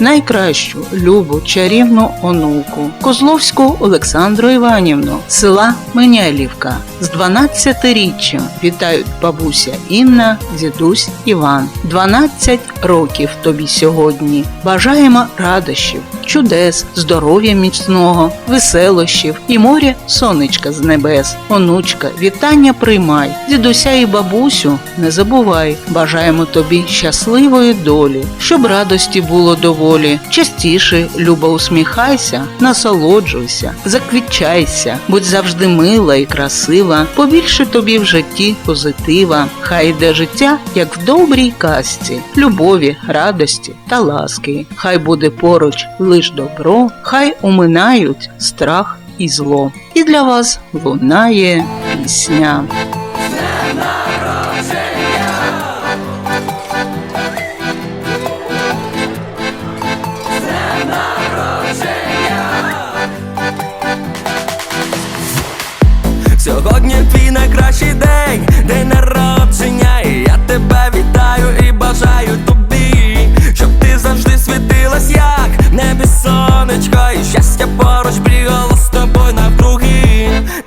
найкращу любу чарівну онуку Козловську Олександру Іванівну, села Менялівка. З 12-річчям вітають бабуся Інна, дідусь Іван. 12 років тобі сьогодні. Бажаємо радощів, чудес, здоров'я міцного, веселощів і моря сонечка з небес. Онучка, вітання приймай, дідуся і бабусю не забувай. Бажаємо тобі щасливої долі, щоб радості було доволі. Частіше, любо усміхайся, насолоджуйся, заквітчайся, будь завжди мила і красива, побільше тобі в житті позитива. Хай йде життя, як в добрій казці, любові, радості та ласки. Хай буде поруч лиш добро, хай уминають страх і зло. І для вас лунає пісня. Сьогодні твій